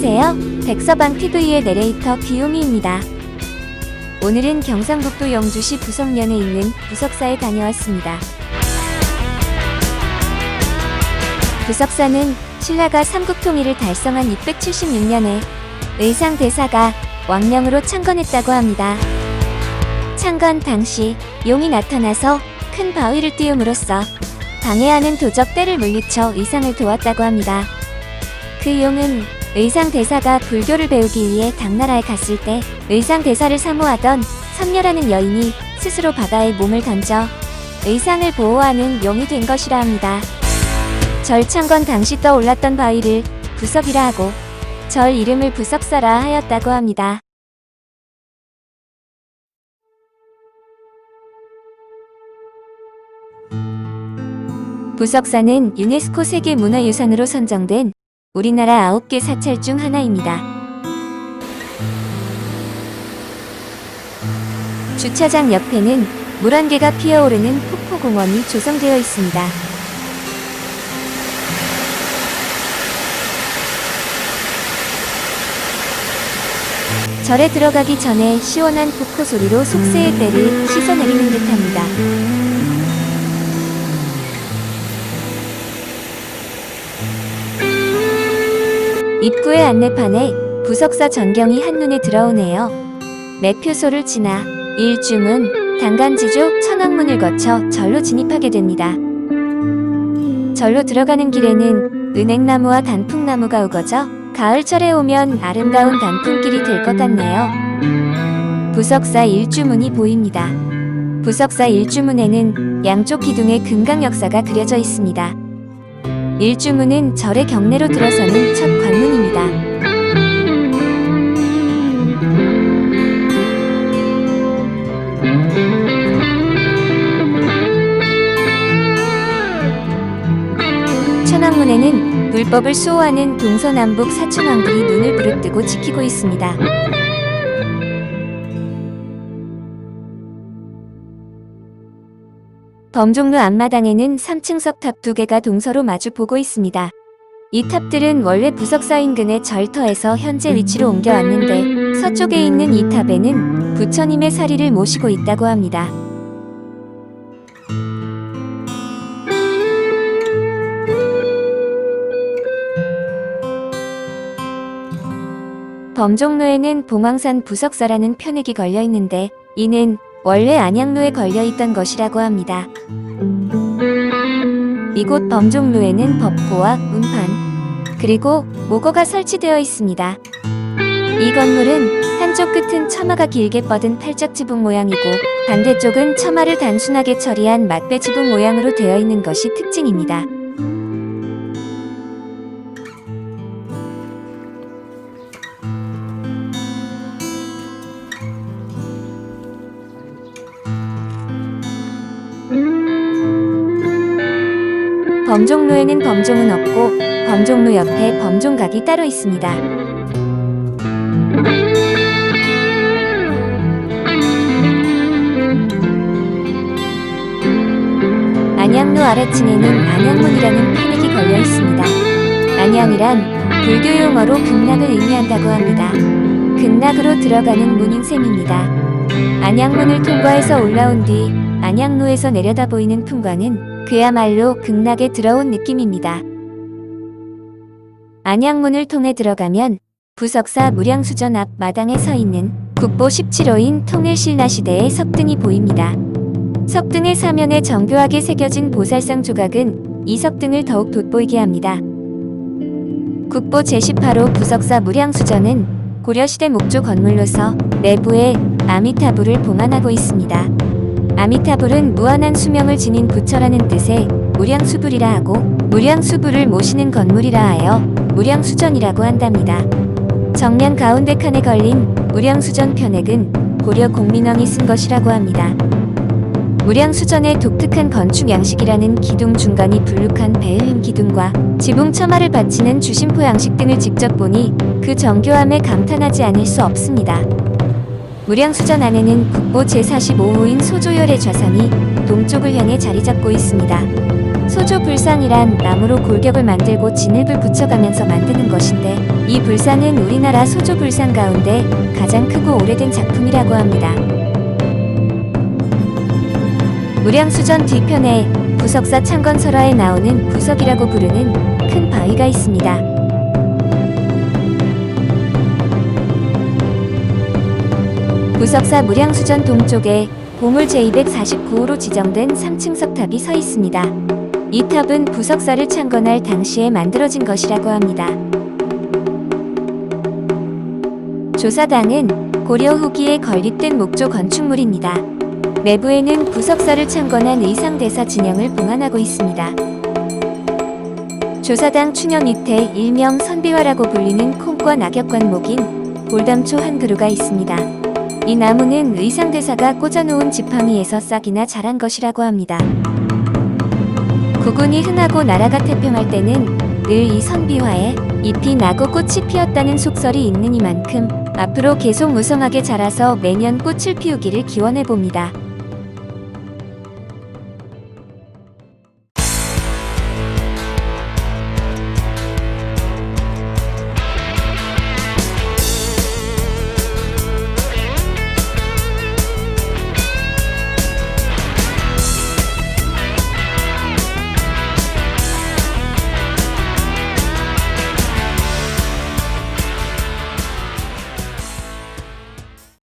안녕하세요. 백서방 TV의 내레이터 비우미입니다. 오늘은 경상북도 영주시 부석면에 있는 부석사에 다녀왔습니다. 부석사는 신라가 삼국통일을 달성한 676년에 의상 대사가 왕령으로 창건했다고 합니다. 창건 당시 용이 나타나서 큰 바위를 띄움으로써 방해하는 도적 떼를 물리쳐 의상을 도왔다고 합니다. 그 용은 의상 대사가 불교를 배우기 위해 당나라에 갔을 때 의상 대사를 사모하던 선녀라는 여인이 스스로 바다에 몸을 던져 의상을 보호하는 용이 된 것이라 합니다. 절창건 당시 떠올랐던 바위를 부석이라 하고 절 이름을 부석사라 하였다고 합니다. 부석사는 유네스코 세계문화유산으로 선정된 우리나라 9개 사찰 중 하나입니다. 주차장 옆에는 물한 개가 피어오르는 폭포공원이 조성되어 있습니다. 절에 들어가기 전에 시원한 폭포 소리로 속세의 때를 씻어내리는 듯합니다. 입구의 안내판에 부석사 전경이 한눈에 들어오네요. 매표소를 지나 일주문, 당간지조, 천왕문을 거쳐 절로 진입하게 됩니다. 절로 들어가는 길에는 은행나무와 단풍나무가 우거져 가을철에 오면 아름다운 단풍길이 될 것 같네요. 부석사 일주문이 보입니다. 부석사 일주문에는 양쪽 기둥에 금강 역사가 그려져 있습니다. 일주문은 절의 경내로 들어서는 첫 관문입니다. 천왕문에는 불법을 수호하는 동서남북 사천왕들이 눈을 부릅뜨고 지키고 있습니다. 범종로 앞마당에는 3층 석 탑 두 개가 동서로 마주 보고 있습니다. 이 탑들은 원래 부석사 인근의 절터에서 현재 위치로 옮겨왔는데 서쪽에 있는 이 탑에는 부처님의 사리를 모시고 있다고 합니다. 범종로에는 봉황산 부석사라는 표닉이 걸려 있는데 이는 원래 안양로에 걸려 있던 것이라고 합니다. 이곳 범종로에는 법고와 운판, 그리고 모거가 설치되어 있습니다. 이 건물은 한쪽 끝은 처마가 길게 뻗은 팔적 지붕 모양이고 반대쪽은 처마를 단순하게 처리한 맞배 지붕 모양으로 되어 있는 것이 특징입니다. 범종로에는 범종은 없고 범종로 옆에 범종각이 따로 있습니다. 안양로 아래층에는 안양문이라는 표닉이 걸려 있습니다. 안양이란 불교 용어로 극락을 의미한다고 합니다. 극락으로 들어가는 문인 셈입니다. 안양문을 통과해서 올라온 뒤 안양로에서 내려다 보이는 풍광은 그야말로 극락에 들어온 느낌입니다. 안양문을 통해 들어가면 부석사 무량수전 앞 마당에 서 있는 국보 17호인 통일신라 시대의 석등이 보입니다. 석등의 사면에 정교하게 새겨진 보살상 조각은 이 석등을 더욱 돋보이게 합니다. 국보 제18호 부석사 무량수전은 고려시대 목조 건물로서 내부에 아미타불을 봉안하고 있습니다. 아미타불은 무한한 수명을 지닌 부처라는 뜻의 무량수불이라 하고 무량수불을 모시는 건물이라 하여 무량수전이라고 한답니다. 정면 가운데 칸에 걸린 무량수전 편액은 고려 공민왕이 쓴 것이라고 합니다. 무량수전의 독특한 건축 양식이라는 기둥 중간이 불룩한 베일린 기둥과 지붕 처마를 받치는 주심포 양식 등을 직접 보니 그 정교함에 감탄하지 않을 수 없습니다. 무량수전 안에는 국보 제45호인 소조열의 좌상이 동쪽을 향해 자리 잡고 있습니다. 소조 불상이란 나무로 골격을 만들고 진흙을 붙여가면서 만드는 것인데 이 불상은 우리나라 소조 불상 가운데 가장 크고 오래된 작품이라고 합니다. 무량수전 뒤편에 부석사 창건설화에 나오는 부석이라고 부르는 큰 바위가 있습니다. 부석사 무량수전 동쪽에 보물 제249호로 지정된 3층 석탑이 서 있습니다. 이 탑은 부석사를 창건할 당시에 만들어진 것이라고 합니다. 조사당은 고려 후기에 건립된 목조 건축물입니다. 내부에는 부석사를 창건한 의상대사 진영을 봉안하고 있습니다. 조사당 추녀 밑에 일명 선비화라고 불리는 콩과 낙엽관 목인 볼담초 한 그루가 있습니다. 이 나무는 의상대사가 꽂아놓은 지팡이에서 싹이나 자란 것이라고 합니다. 구군이 흥하고 나라가 태평할 때는 늘 이 선비화에 잎이 나고 꽃이 피었다는 속설이 있는 이만큼 앞으로 계속 무성하게 자라서 매년 꽃을 피우기를 기원해 봅니다.